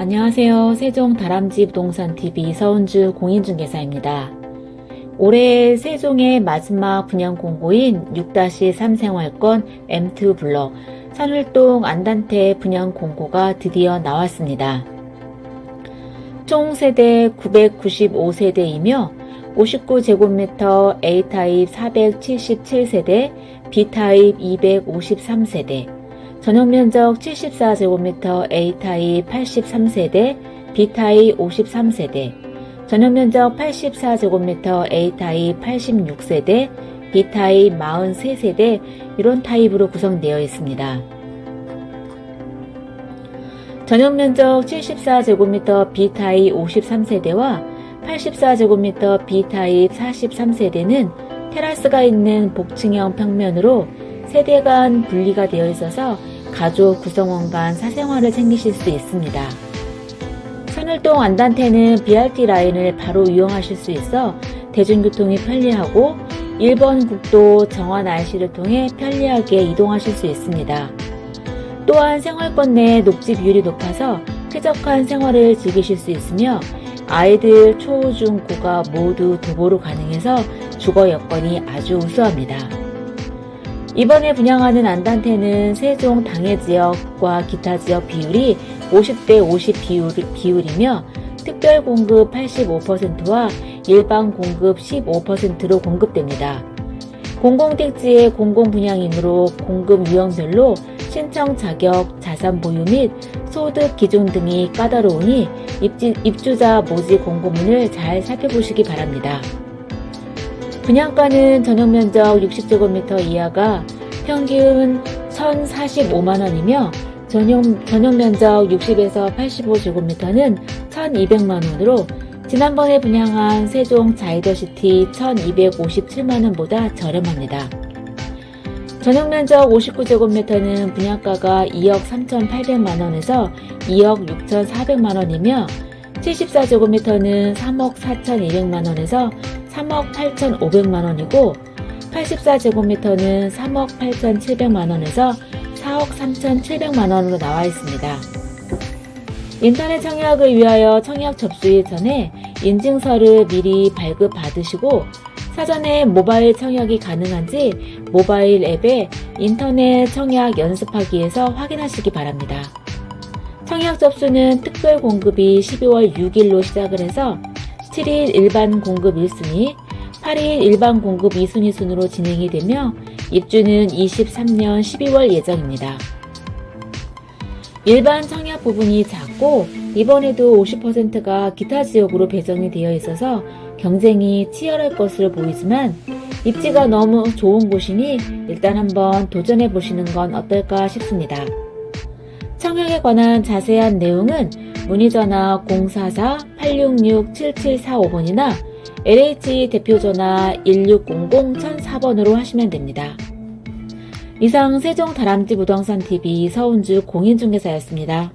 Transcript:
안녕하세요. 세종 다람쥐 부동산 TV 서은주 공인중개사입니다. 올해 세종의 마지막 분양 공고인 6-3 생활권 M2 블럭 산울동 안단태 분양 공고가 드디어 나왔습니다. 총 세대 995세대이며 59제곱미터 A타입 477세대, B타입 253세대, 전용 면적 74제곱미터 A타입 83세대, B타입 53세대, 전용 면적 84제곱미터 A타입 86세대, B타입 43세대 이런 타입으로 구성되어 있습니다. 전용 면적 74제곱미터 B타입 53세대와 84제곱미터 B타입 43세대는 테라스가 있는 복층형 평면으로 세대 간 분리가 되어 있어서 가족 구성원 간 사생활을 챙기실 수 있습니다. 산울동 안단태는 BRT 라인을 바로 이용하실 수 있어 대중교통이 편리하고 1번 국도 정원 IC를 통해 편리하게 이동하실 수 있습니다. 또한 생활권 내 녹지 비율이 높아서 쾌적한 생활을 즐기실 수 있으며 아이들 초, 중, 고가 모두 도보로 가능해서 주거 여건이 아주 우수합니다. 이번에 분양하는 안단태는 세종 당해 지역과 기타 지역 비율이 50대 50 비율, 비율 이며 특별 공급 85%와 일반 공급 15%로 공급됩니다. 공공택지의 공공분양이므로 공급 유형별로 신청 자격, 자산 보유 및 소득 기준 등이 까다로우니 입지, 입주자 모집 공고문을 잘 살펴보시기 바랍니다. 분양가는 전용 면적 60제곱미터 이하가 평균 1,045만원이며 전용, 전용 면적 60에서 85제곱미터는 1,200만원으로 지난번에 분양한 세종 자이더시티 1,257만원보다 저렴합니다. 전용 면적 59제곱미터는 분양가가 2억 3,800만원에서 2억 6,400만원이며 74제곱미터는 3억 4,200만원에서 3억 8,500만 원이고 84제곱미터는 3억 8,700만 원에서 4억 3,700만 원으로 나와 있습니다. 인터넷 청약을 위하여 청약 접수일 전에 인증서를 미리 발급 받으시고 사전에 모바일 청약이 가능한지 모바일 앱에 인터넷 청약 연습하기에서 확인하시기 바랍니다. 청약 접수는 특별 공급이 12월 6일로 시작을 해서 7일 일반 공급 1순위, 8일 일반 공급 2순위 순으로 진행이 되며 입주는 23년 12월 예정입니다. 일반 청약 부분이 작고 이번에도 50%가 기타 지역으로 배정이 되어 있어서 경쟁이 치열할 것으로 보이지만 입지가 너무 좋은 곳이니 일단 한번 도전해 보시는 건 어떨까 싶습니다. 청약에 관한 자세한 내용은 문의전화 044-866-7745번이나 LH 대표전화 1600-1004번으로 하시면 됩니다. 이상 세종 다람쥐 부동산 TV 서운주 공인중개사였습니다.